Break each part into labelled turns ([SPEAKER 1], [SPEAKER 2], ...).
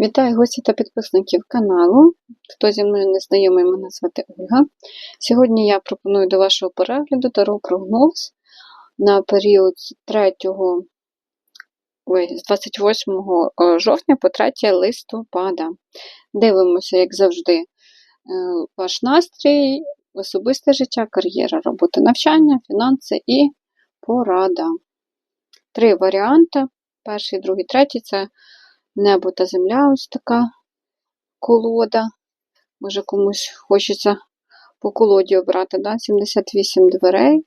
[SPEAKER 1] Вітаю гості та підписників каналу. Хто зі мною не знайомий, мене звати Ольга. Сьогодні я пропоную до вашого перегляду таро прогноз на період з 3, ой, з 28 е, жовтня по 3 листопада. Дивимося, як завжди, е, ваш настрій, особисте життя, кар'єра, робота, навчання, фінанси і порада. Три варіанти. Перший, другий, третій це небо та земля ось така колода. Може комусь хочеться по колоді обрати, да? 78 дверей.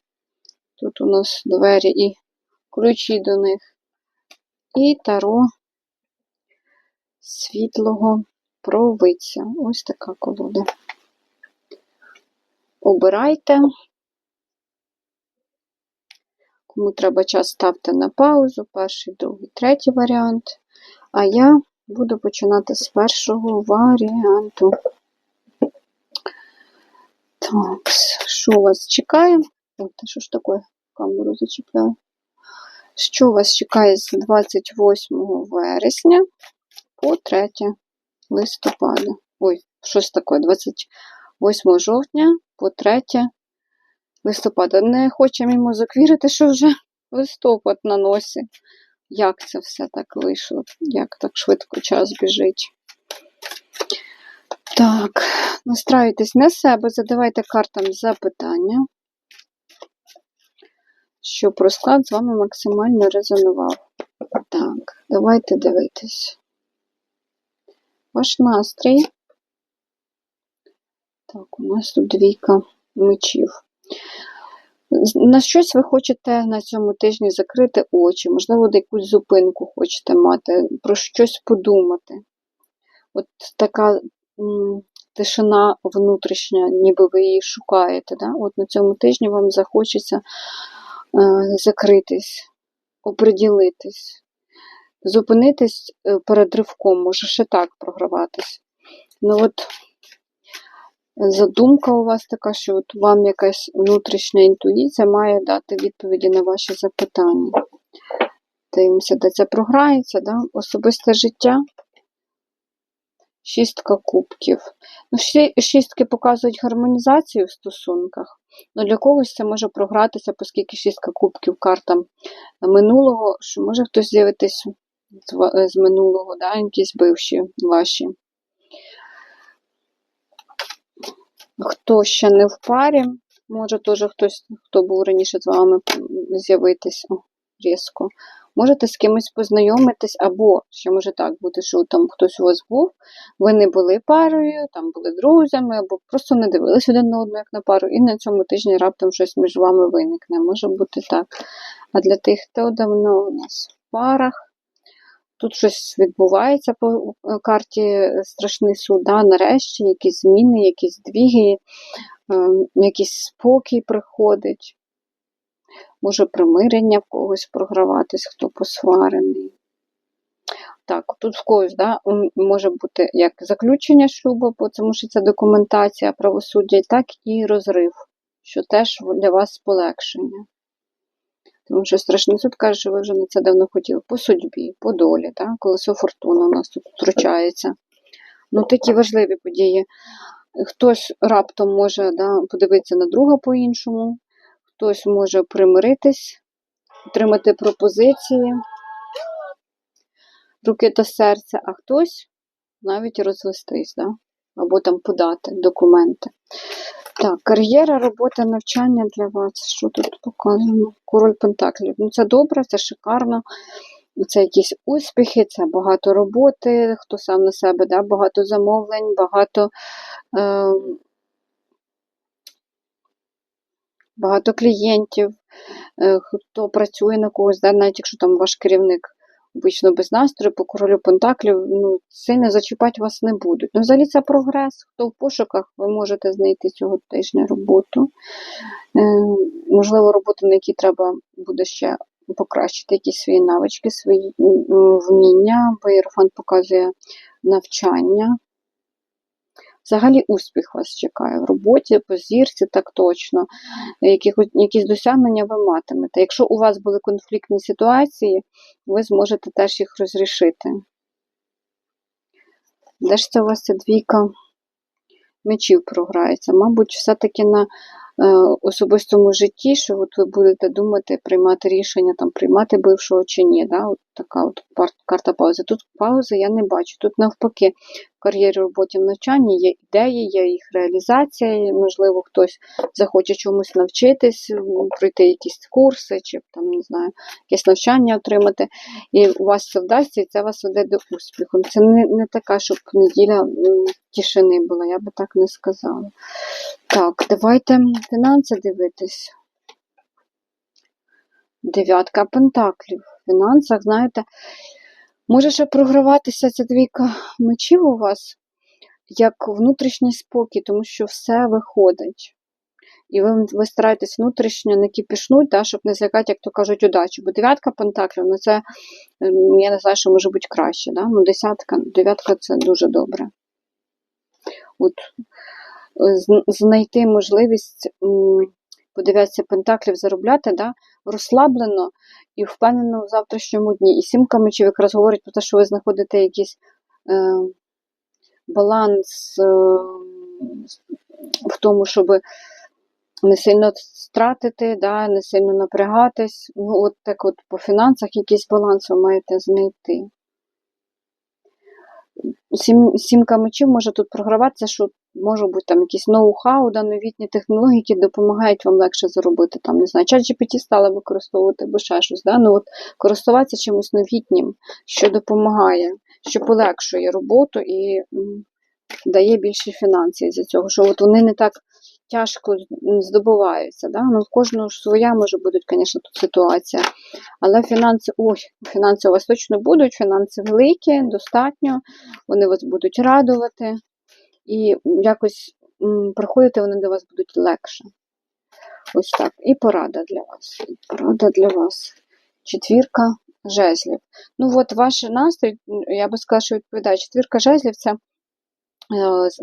[SPEAKER 1] Тут у нас двері і ключі до них. І таро світлого провиця. Ось така колода. Обирайте. Кому треба час, ставте на паузу. Перший, другий, третій варіант. А я буду починати з першого варіанту. Так, що вас чекає? Та що ж таке? Камеру зачіпляю. Що вас чекає з 28 вересня по 3 листопада? Ой, щось таке? 28 жовтня по 3 листопада. Не хоче мій мозок вірити, що вже листопад на носі. Як це все так вийшло? Як так швидко час біжить? Так, настраюйтесь на себе, задавайте картам запитання, щоб розклад з вами максимально резонував. Так, давайте дивитись. Ваш настрій. Так, у нас тут двійка мечів. На щось ви хочете на цьому тижні закрити очі, можливо, якусь зупинку хочете мати, про щось подумати. От така м, тишина внутрішня, ніби ви її шукаєте. Да? От на цьому тижні вам захочеться е, закритись, оприділитись, зупинитись е, перед ривком, може ще так програватись. Ну от задумка у вас така, що от вам якась внутрішня інтуїція має дати відповіді на ваші запитання. Дивимося, де це програється, да? особисте життя. Шістка кубків. Ну, Шістки показують гармонізацію в стосунках. Ну, Для когось це може програтися, оскільки шістка кубків карта минулого, що може хтось з'явитись з, минулого, да? якісь бивші ваші. Хто ще не в парі, може теж хтось, хто був раніше з вами з'явитись різко. Можете з кимось познайомитись, або ще може так бути, що там хтось у вас був, ви не були парою, там були друзями, або просто не дивились один на одну, як на пару, і на цьому тижні раптом щось між вами виникне. Може бути так. А для тих, хто давно у нас в парах, Тут щось відбувається по е, карті е, страшний суд, да? нарешті якісь зміни, якісь двіги, ем, якийсь спокій приходить. Може примирення в когось програватись, хто посварений. Так, тут в когось да, може бути як заключення шлюбу, тому що це документація правосуддя, так і розрив, що теж для вас полегшення. Тому що страшний суд каже, що ви вже на це давно хотіли. По судьбі, по долі, так? колесо фортуни у нас тут втручається. Ну, такі важливі події. Хтось раптом може да, подивитися на друга по-іншому, хтось може примиритись, отримати пропозиції, руки та серця, а хтось навіть розвестись, да? або там подати документи. Так, кар'єра, робота, навчання для вас. Що тут показано? Король Пентаклів. Ну, це добре, це шикарно. Це якісь успіхи, це багато роботи, хто сам на себе, да? багато замовлень, багато е, багато клієнтів, е, хто працює на когось, да? навіть якщо там ваш керівник обично без настрою, по королю Пентаклів ну, сильно зачіпати вас не будуть. Ну, взагалі це прогрес. Хто в пошуках, ви можете знайти цього тижня роботу. Е, можливо, роботу, на якій треба буде ще покращити якісь свої навички, свої вміння, бо Єрофан показує навчання. Взагалі успіх вас чекає в роботі, по зірці, так точно. Яких, якісь досягнення ви матимете. Якщо у вас були конфліктні ситуації, ви зможете теж їх розрішити. Де ж це у вас ця двійка мечів програється? Мабуть, все-таки на е, особистому житті, що от ви будете думати, приймати рішення, там, приймати бившого чи ні. Да? От така от карта паузи. Тут паузи я не бачу. Тут навпаки, кар'єрі, роботі, в навчанні є ідеї, є їх реалізація, можливо, хтось захоче чомусь навчитись, пройти якісь курси, чи там, не знаю, якесь навчання отримати. І у вас це вдасться, і це вас веде до успіху. Це не, не така, щоб неділя тишини була, я би так не сказала. Так, давайте фінанси дивитись. Дев'ятка пентаклів. В фінансах, знаєте, може ще програватися ця двійка мечів у вас як внутрішній спокій, тому що все виходить. І ви, ви стараєтесь внутрішньо не кипішнуть, да, щоб не злякати, як то кажуть, удачу. Бо дев'ятка пентаклів, ну це ем, я не знаю, що може бути краще. Да? Ну, десятка, дев'ятка це дуже добре. От е, знайти можливість м, по дев'ятці пентаклів заробляти, да, розслаблено і впевнено в завтрашньому дні. І сімка мечів якраз говорить про те, що ви знаходите якийсь е, баланс е, в тому, щоб не сильно стратити, да, не сильно напрягатись. Ну, от так от по фінансах якийсь баланс ви маєте знайти. Сім, сімка мечів може тут програватися, що може бути там якісь ноу-хау, да, новітні технології, які допомагають вам легше заробити. Там, не знаю, чат GPT стали використовувати або ще щось. Да? Ну, от, користуватися чимось новітнім, що допомагає, що полегшує роботу і дає більше фінансів за цього, що от вони не так тяжко здобуваються. Да? Ну, кожного ж своя може бути, звісно, тут ситуація. Але фінанси, ой, фінанси у вас точно будуть, фінанси великі, достатньо, вони вас будуть радувати. І якось приходити вони до вас будуть легше. Ось так. І порада для вас. Порада для вас. Четвірка жезлів. Ну, от ваш настрій, я би сказала, що відповідає. Четвірка жезлів це е,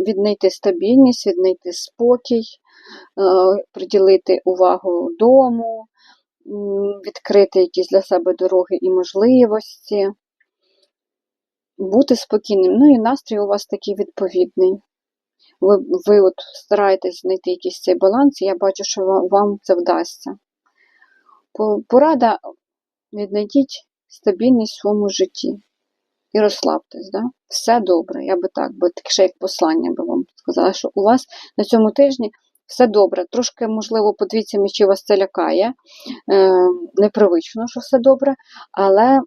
[SPEAKER 1] віднайти стабільність, віднайти спокій, е, приділити увагу дому, відкрити якісь для себе дороги і можливості, бути спокійним. Ну і настрій у вас такий відповідний. Ви, ви от стараєтесь знайти якийсь цей баланс, і я бачу, що вам це вдасться. Порада віднайдіть стабільність в своєму житті і розслабтесь. Да? Все добре, я би так, би ще як послання би вам сказала, що у вас на цьому тижні все добре. Трошки, можливо, подивіться, чи вас це лякає. Е, непривично, що все добре, але е,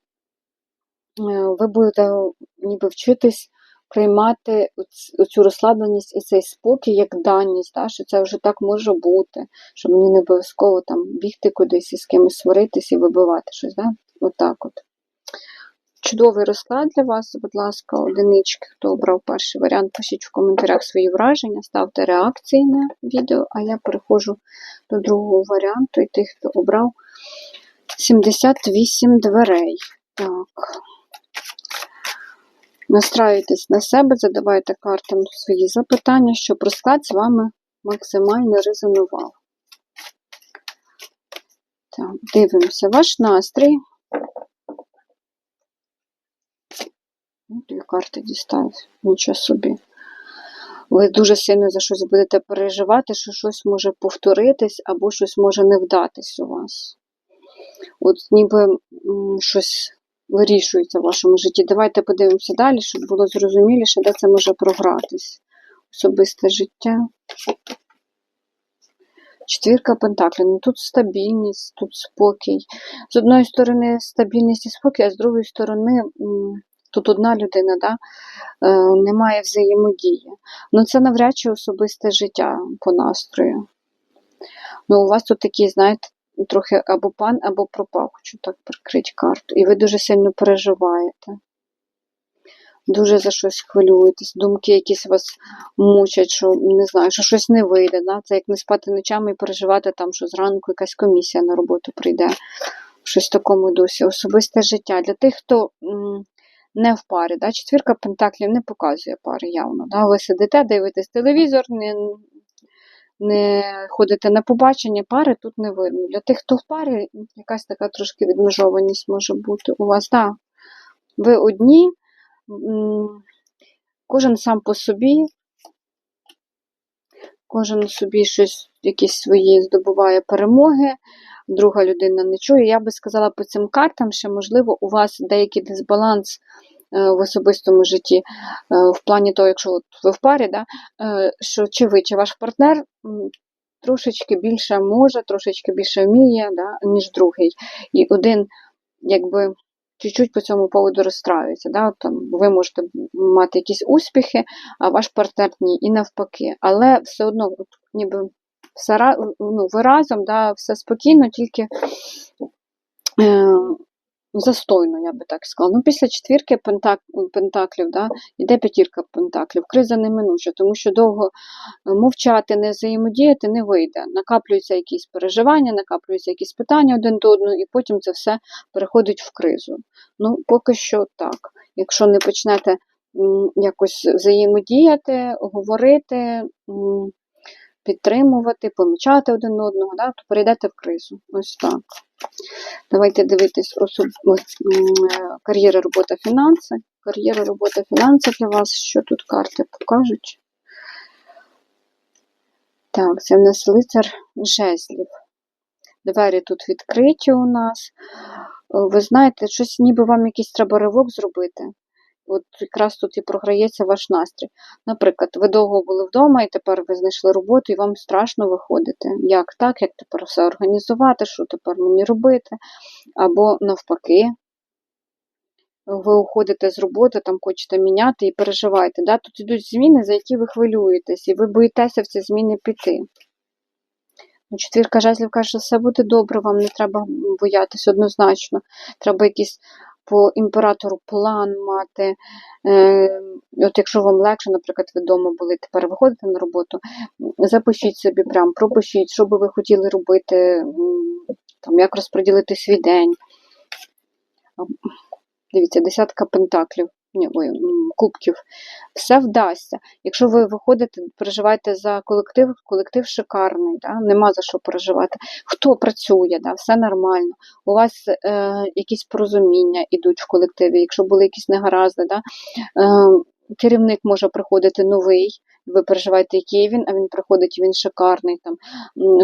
[SPEAKER 1] ви будете ніби вчитись приймати оцю розслабленість і цей спокій як даність, да, що це вже так може бути, що мені не обов'язково там бігти кудись і з кимось сваритись і вибивати щось. Да? Отак от. Чудовий розклад для вас, будь ласка, одинички. Хто обрав перший варіант, пишіть в коментарях свої враження, ставте реакції на відео, а я переходжу до другого варіанту і тих, хто обрав 78 дверей. Так. Настраюйтесь на себе, задавайте картам свої запитання, щоб розклад з вами максимально резонував. Так, дивимося ваш настрій. Ну, Дві карти дістав, нічого собі. Ви дуже сильно за щось будете переживати, що щось може повторитись або щось може не вдатись у вас. От ніби щось вирішується в вашому житті. Давайте подивимося далі, щоб було зрозуміліше, де це може програтись. Особисте життя. Четвірка пентаклів. Ну тут стабільність, тут спокій. З одної сторони стабільність і спокій, а з другої сторони тут одна людина, да, е, немає взаємодії. Ну це навряд чи особисте життя по настрою. Ну, у вас тут такий, знаєте, трохи або пан, або пропав, хочу так прикрити карту. І ви дуже сильно переживаєте. Дуже за щось хвилюєтесь, думки якісь вас мучать, що не знаю, що щось не вийде. Да? Це як не спати ночами і переживати, там, що зранку якась комісія на роботу прийде. Щось в такому дусі. Особисте життя. Для тих, хто м, не в парі. Да? Четвірка пентаклів не показує пари явно. Да? Ви сидите, дивитесь телевізор, не, не ходите на побачення, пари тут не видно. Для тих, хто в парі, якась така трошки відмежованість може бути у вас. Да. Ви одні, кожен сам по собі, кожен собі щось, якісь свої здобуває перемоги, друга людина не чує. Я би сказала по цим картам, що, можливо, у вас деякий дисбаланс в особистому житті, е, в плані того, якщо от ви в парі, да, е, що чи ви, чи ваш партнер трошечки більше може, трошечки більше вміє, да, ніж другий. І один, якби. Чуть-чуть по цьому поводу розстраюється. Да? Там, ви можете мати якісь успіхи, а ваш партнер ні, і навпаки. Але все одно, ніби все, ну, ви разом, да, все спокійно, тільки е, застойно, я би так сказала. Ну, після четвірки пентак, пентаклів да, йде п'ятірка пентаклів. Криза неминуча, тому що довго е, мовчати, не взаємодіяти не вийде. Накаплюються якісь переживання, накаплюються якісь питання один до одного, і потім це все переходить в кризу. Ну, поки що так. Якщо не почнете якось взаємодіяти, говорити, підтримувати, помічати один одного, да, то перейдете в кризу. Ось так. Давайте дивитись особ... е, кар'єра, робота, фінанси. Кар'єра, робота, фінанси для вас. Що тут карти покажуть? Так, це в нас лицар жезлів. Двері тут відкриті у нас. Е, Ви знаєте, щось ніби вам якийсь треба ривок зробити. От якраз тут і програється ваш настрій. Наприклад, ви довго були вдома і тепер ви знайшли роботу, і вам страшно виходити. Як так, як тепер все організувати, що тепер мені робити? Або навпаки, ви уходите з роботи, там хочете міняти і переживаєте. Да? Тут йдуть зміни, за які ви хвилюєтесь, і ви боїтеся в ці зміни піти. Ну, Четвірка жезлів каже, що все буде добре, вам не треба боятись однозначно. Треба якийсь по імператору план мати. Е, от якщо вам легше, наприклад, ви вдома були, тепер виходите на роботу, запишіть собі прям, пропишіть, що би ви хотіли робити, там, як розподілити свій день. Дивіться, десятка пентаклів, ні, ой, кубків. Все вдасться. Якщо ви виходите, переживаєте за колектив, колектив шикарний, да? нема за що переживати. Хто працює, да? все нормально. У вас е, якісь порозуміння йдуть в колективі, якщо були якісь негаразди, да? е, керівник може приходити новий. Ви переживаєте, який він, а він приходить, він шикарний. Там.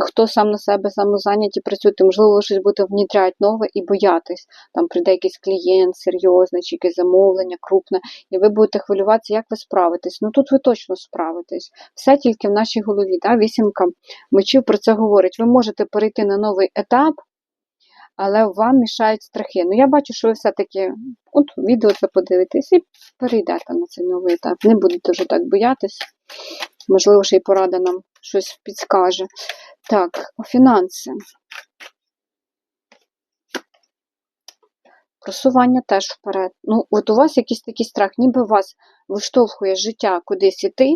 [SPEAKER 1] Хто сам на себе самозайняті працюєте, можливо, ви щось будете внідряти нове і боятись. Там прийде якийсь клієнт серйозний, чи якесь замовлення крупне, і ви будете хвилюватися, як ви справитесь. Ну тут ви точно справитесь. Все тільки в нашій голові. Да? Вісімка мечів про це говорить. Ви можете перейти на новий етап, але вам мішають страхи. Ну, я бачу, що ви все-таки от відео це подивитесь і перейдете на цей новий етап. Не будете вже так боятись. Можливо, ще й порада нам щось підскаже. Так, фінанси. Просування теж вперед. Ну, от у вас якийсь такий страх, ніби вас виштовхує життя кудись іти,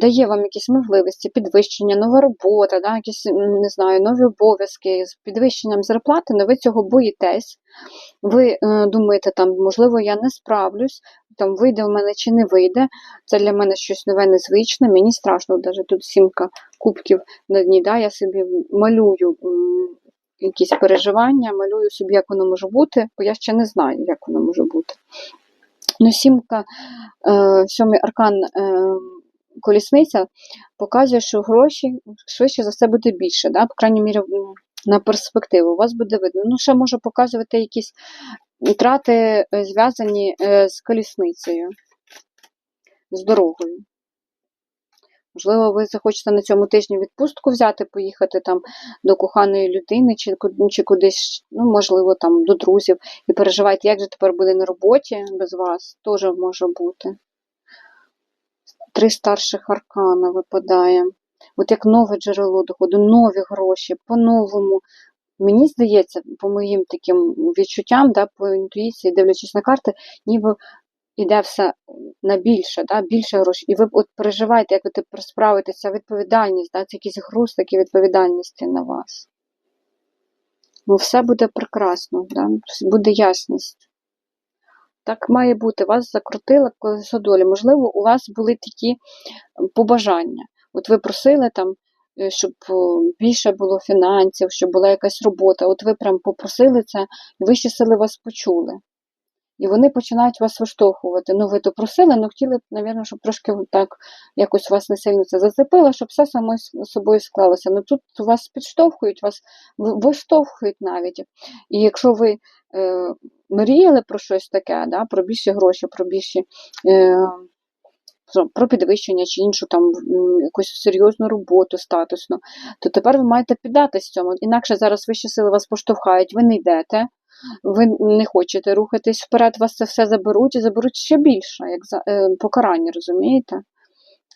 [SPEAKER 1] дає вам якісь можливості, підвищення, нова робота, да, якісь, не знаю, нові обов'язки з підвищенням зарплати, але ви цього боїтесь. Ви е, думаєте, там, можливо, я не справлюсь, там вийде в мене чи не вийде. Це для мене щось нове, незвичне. Мені страшно, навіть тут сімка кубків на дні. Да, я собі малюю якісь переживання, малюю собі, як воно може бути, бо я ще не знаю, як воно може бути. Ну, сімка, е, сьомий аркан е, колісниця показує, що гроші швидше за все буде більше, да? по крайній мірі на перспективу. У вас буде видно. Ну, ще може показувати якісь втрати, е, зв'язані е, з колісницею, з дорогою. Можливо, ви захочете на цьому тижні відпустку взяти, поїхати там до коханої людини, чи, чи кудись, ну, можливо, там до друзів, і переживаєте, як же тепер буде на роботі без вас, теж може бути. Три старших аркана випадає. От як нове джерело доходу, нові гроші, по-новому. Мені здається, по моїм таким відчуттям, да, по інтуїції, дивлячись на карти, ніби іде все на більше, да, більше грошей. І ви от переживаєте, як ви справитеся, відповідальність, да, це якийсь груз такі відповідальності на вас. Ну, все буде прекрасно, да, буде ясність. Так має бути, вас закрутило колесо долі. Можливо, у вас були такі побажання. От ви просили там, е, щоб більше було фінансів, щоб була якась робота. От ви прям попросили це, і вищі сили вас почули. І вони починають вас виштовхувати. Ну, ви то просили, але хотіли, мабуть, щоб трошки так якось вас не сильно це зацепило, щоб все само собою склалося. Ну тут вас підштовхують, вас виштовхують навіть. І якщо ви е, мріяли про щось таке, да, про більші гроші, про більші. Е, про- підвищення чи іншу там якусь серйозну роботу статусну, то тепер ви маєте піддатись цьому. Інакше зараз вищі сили вас поштовхають, ви не йдете, ви не хочете рухатись вперед, вас це все заберуть і заберуть ще більше, як за, е, покарання, розумієте?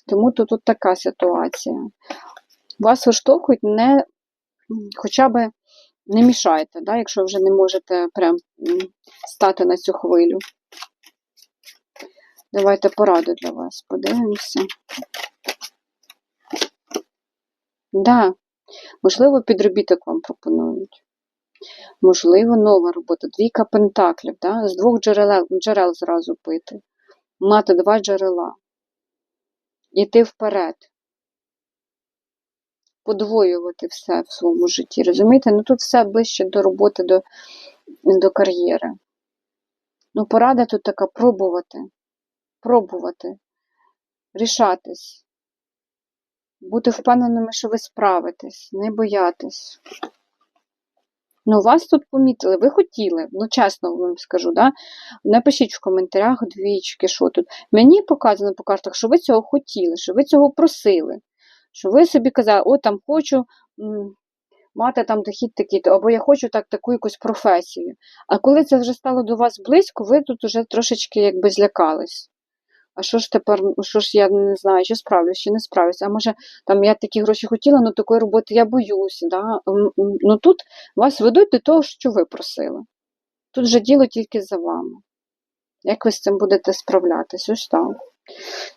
[SPEAKER 1] Тому то тут така ситуація. Вас виштовхують не хоча б не мішайте, да, якщо вже не можете прям стати на цю хвилю. Давайте пораду для вас подивимося. Да, можливо, підробіток вам пропонують. Можливо, нова робота. Двійка пентаклів, да? з двох джерел, джерел зразу пити. Мати два джерела. Іти вперед. Подвоювати все в своєму житті. Розумієте? Ну тут все ближче до роботи, до, до кар'єри. Ну, порада тут така пробувати. Пробувати. Рішатись. Бути впевненими, що ви справитесь, не боятись. Ну, вас тут помітили, ви хотіли, ну чесно вам скажу, да? напишіть в коментарях двічки, що тут. Мені показано по картах, що ви цього хотіли, що ви цього просили, що ви собі казали, о, там хочу мати там дохід такий, або я хочу так таку якусь професію. А коли це вже стало до вас близько, ви тут вже трошечки якби злякались. А що ж тепер, що ж я не знаю, чи справлюсь, чи не справлюсь. А може, там я такі гроші хотіла, але такої роботи я боюся. Да? Ну тут вас ведуть до того, що ви просили. Тут же діло тільки за вами. Як ви з цим будете справлятись? Ось так.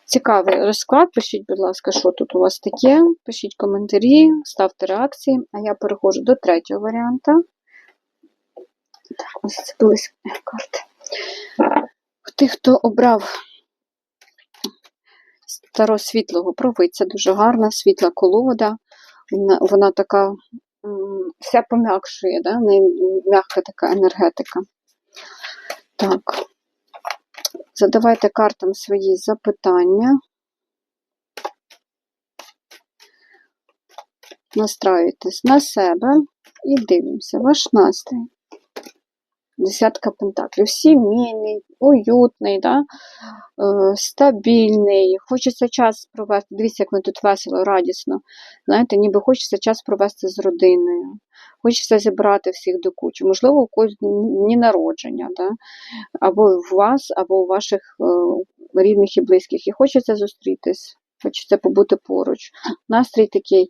[SPEAKER 1] Цікавий розклад. Пишіть, будь ласка, що тут у вас таке. Пишіть коментарі, ставте реакції. А я переходжу до третього варіанта. Так, ось зацепились карти. Тих, хто обрав старосвітлого провидця, дуже гарна, світла колода. Вона, вона така вся пом'якшує, да? м'яка така енергетика. Так. Задавайте картам свої запитання. Настраюйтесь на себе і дивимося ваш настрій. Десятка пентаклів. Сімейний, уютний, да? е, стабільний. Хочеться час провести. Дивіться, як ми тут весело, радісно. Знаєте, ніби хочеться час провести з родиною. Хочеться зібрати всіх до кучі. Можливо, у когось дні народження, да? або у вас, або у ваших е, рідних і близьких. І хочеться зустрітись, хочеться побути поруч. Настрій такий,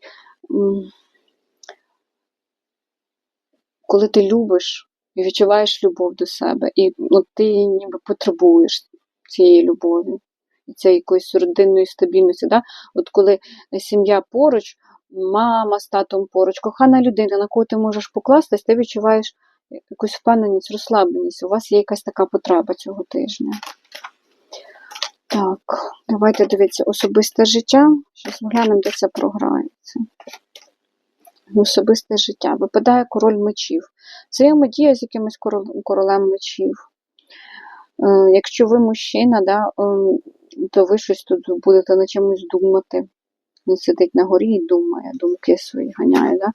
[SPEAKER 1] коли ти любиш і відчуваєш любов до себе, і ну, ти ніби потребуєш цієї любові, і цієї якоїсь родинної стабільності. Да? От коли сім'я поруч, мама з татом поруч, кохана людина, на кого ти можеш покластись, ти відчуваєш якусь впевненість, розслабленість. У вас є якась така потреба цього тижня. Так, давайте дивіться особисте життя. Зараз глянемо, де це програється. Особисте життя. Випадає король мечів. Взаємодія з якимось королем мечів. Е, Якщо ви мужчина, да, ем, то ви щось тут будете на чимось думати. Він сидить на горі і думає, думки свої ганяє. Да?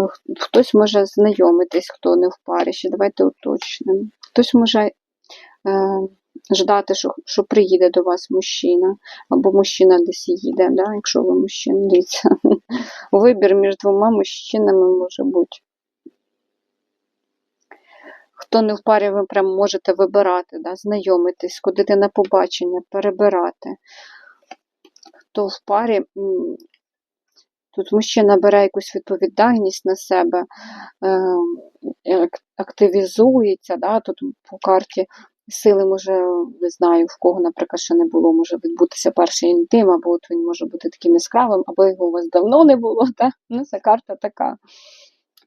[SPEAKER 1] Е, Хтось може знайомитись, хто не в парі. Ще давайте уточнимо. Хтось може е, ждати, що, що приїде до вас мужчина, або мужчина десь їде, да? якщо ви мужчина, дивіться. Вибір між двома мужчинами може бути. Хто не в парі, ви прям можете вибирати, да? знайомитись, ходити на побачення, перебирати. Хто в парі, тут мужчина бере якусь відповідальність на себе, е, активізується, да? тут по карті сили може, не знаю, в кого, наприклад, ще не було, може відбутися перший інтим, або от він може бути таким яскравим, або його у вас давно не було. Да? Ну, ця карта така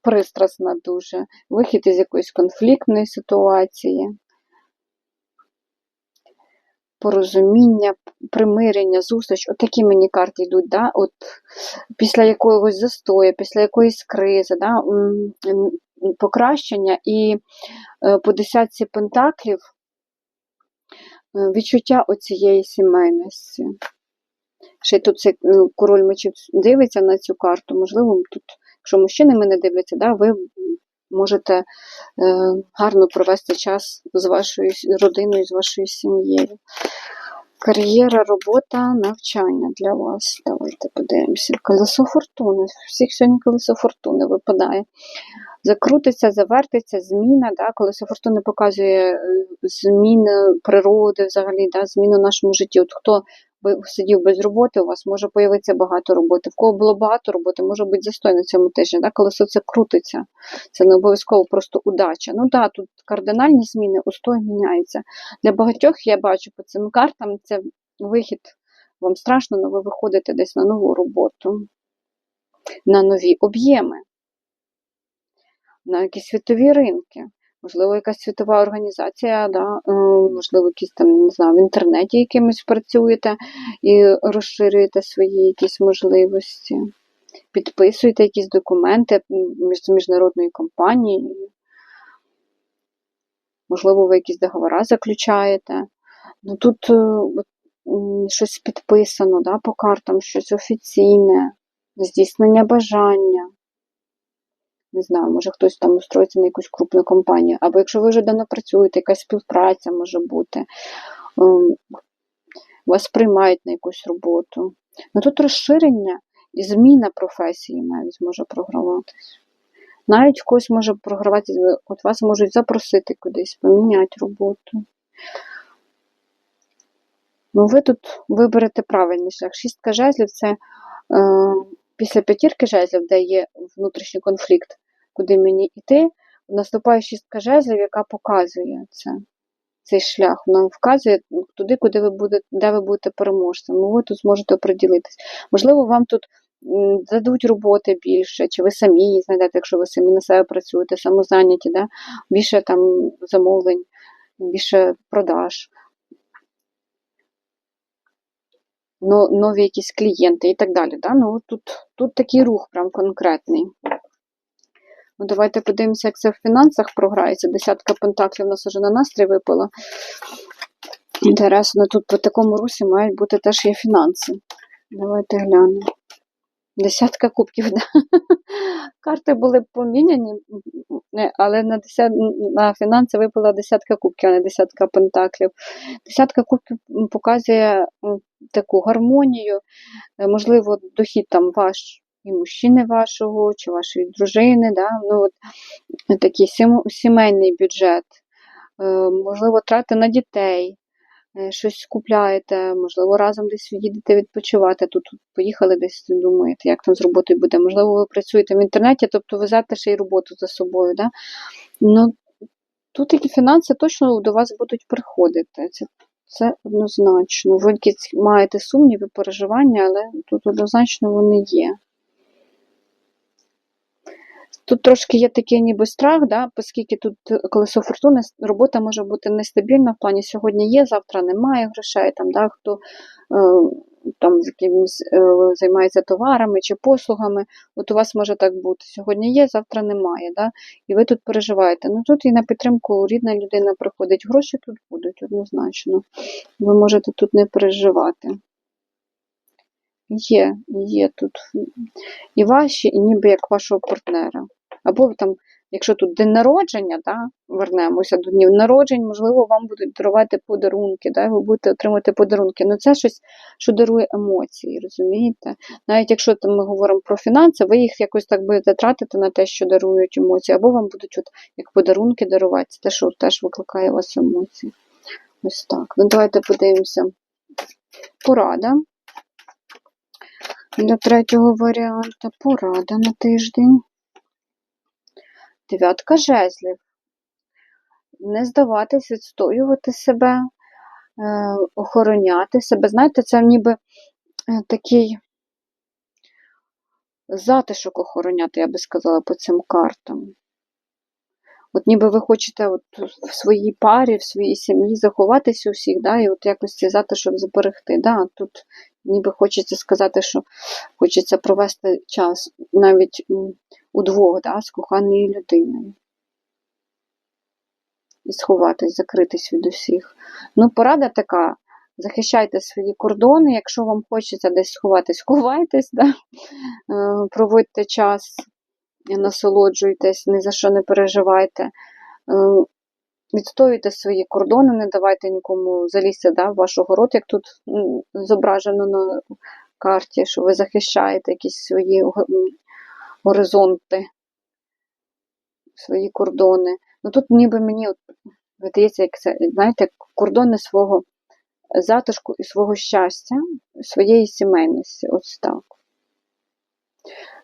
[SPEAKER 1] пристрасна дуже. Вихід із якоїсь конфліктної ситуації. Порозуміння, примирення, зустріч. От такі мені карти йдуть, да? От після якогось застою, після якоїсь кризи, да? покращення. І е, по десятці пентаклів відчуття оцієї сімейності. Ще тут цей е, король мечів дивиться на цю карту. Можливо, тут, якщо мужчини мене дивляться, да, ви можете е, гарно провести час з вашою родиною, з вашою сім'єю. Кар'єра, робота, навчання для вас. Давайте подивимося. Колесо фортуни. Всіх сьогодні колесо фортуни випадає. Закрутиться, завертиться, зміна. Да? Колесо фортуни показує зміну зміни природи, взагалі, да? зміну в нашому житті. От хто би сидів без роботи, у вас може появитися багато роботи. В кого було багато роботи, може бути застой на цьому тижні. Да? Колесо це крутиться. Це не обов'язково просто удача. Ну так, тут кардинальні зміни, устой міняється. Для багатьох я бачу по цим картам це вихід. Вам страшно, але ви виходите десь на нову роботу, на нові об'єми, на якісь світові ринки. Можливо, якась світова організація, да, е, можливо, якісь там, не знаю, в інтернеті якимось працюєте і розширюєте свої якісь можливості. Підписуєте якісь документи між міжнародною компанією. Можливо, ви якісь договори заключаєте. Ну тут е, щось підписано да, по картам, щось офіційне, здійснення бажання. Не знаю, може хтось там устроїться на якусь крупну компанію. Або якщо ви вже давно працюєте, якась співпраця може бути. Ем, Вас приймають на якусь роботу. Ну тут розширення і зміна професії навіть може програватись. Навіть в когось може програватися, от вас можуть запросити кудись, поміняти роботу. Ну, ви тут виберете правильний шлях. Шістка жезлів це е, після п'ятірки жезлів, де є внутрішній конфлікт, куди мені йти, наступає шістка жезлів, яка показує це, цей шлях. Вона вказує туди, куди ви будете, де ви будете переможцем. Ну, ви тут зможете оприділитись. Можливо, вам тут дадуть роботи більше, чи ви самі її знайдете, якщо ви самі на себе працюєте, самозайняті, да? більше там замовлень, більше продаж. но- нові якісь клієнти і так далі. Да? Ну, тут, тут такий рух прям конкретний. Ну, давайте подивимося, як це в фінансах програється. Десятка пентаклів у нас вже на настрій випала. Інтересно, тут по такому русі мають бути теж і фінанси. Давайте глянемо. Десятка кубків, да. Карти були поміняні, але на, десят... на фінанси випала десятка кубків, а не десятка пентаклів. Десятка кубків показує таку гармонію, е, можливо, дохід там ваш і мужчини вашого, чи вашої дружини, да? ну, от, е, такий сімейний бюджет, Е, можливо, трати на дітей, е, щось купляєте, можливо, разом десь їдете відпочивати. Тут поїхали десь, думаєте, як там з роботою буде. Можливо, ви працюєте в інтернеті, тобто везете ще й роботу за собою. Да? Ну, тут такі фінанси точно до вас будуть приходити. Це, це однозначно. Ви маєте сумніви, переживання, але тут однозначно вони є. Тут трошки є такий ніби страх, да, оскільки тут колесо фортуни, робота може бути нестабільна в плані сьогодні є, завтра немає грошей, там, да, хто е, там з якимось е, займається товарами чи послугами, от у вас може так бути. Сьогодні є, завтра немає, да, і ви тут переживаєте. Ну тут і на підтримку рідна людина приходить, гроші тут будуть однозначно. Ви можете тут не переживати. Є, є тут і ваші, і ніби як вашого партнера. Або там, якщо тут день народження, да, вернемося до днів народжень, можливо, вам будуть дарувати подарунки, да, ви будете отримати подарунки. Ну це щось, що дарує емоції, розумієте? Навіть якщо там ми говоримо про фінанси, ви їх якось так будете тратити на те, що дарують емоції, або вам будуть от, як подарунки дарувати, це те, що теж викликає у вас емоції. Ось так. Ну давайте подивимося. Порада. Для третього варіанта порада на тиждень. Дев'ятка жезлів. Не здаватись, відстоювати себе, е, охороняти себе. Знаєте, це ніби е, такий затишок охороняти, я би сказала, по цим картам. От ніби ви хочете от в своїй парі, в своїй сім'ї заховатися у всіх, да, і от якось цей затишок зберегти. Да, Тут ніби хочеться сказати, що хочеться провести час навіть удвох да, з коханою людиною. і сховатись, закритись від усіх. Ну, порада така. Захищайте свої кордони, якщо вам хочеться десь сховатись, ховайтесь, да? Е, проводьте час, насолоджуйтесь, ні за що не переживайте. Відстоюйте свої кордони, не давайте нікому залізти да, в ваш огород, як тут зображено на карті, що ви захищаєте якісь свої горизонти, свої кордони. Ну тут ніби мені от, видається, як це, знаєте, кордони свого затишку і свого щастя, своєї сімейності. Ось так.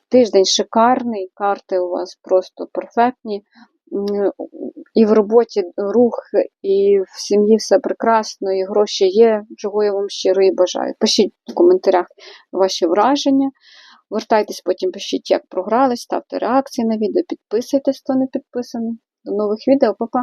[SPEAKER 1] Тиждень шикарний, карти у вас просто перфектні. І в роботі рух, і в сім'ї все прекрасно, і гроші є, чого я вам щиро і бажаю. Пишіть в коментарях ваші враження. Вертайтесь потім, пишіть, як програли, ставте реакції на відео, підписуйтесь, хто не підписаний. До нових відео, па-па!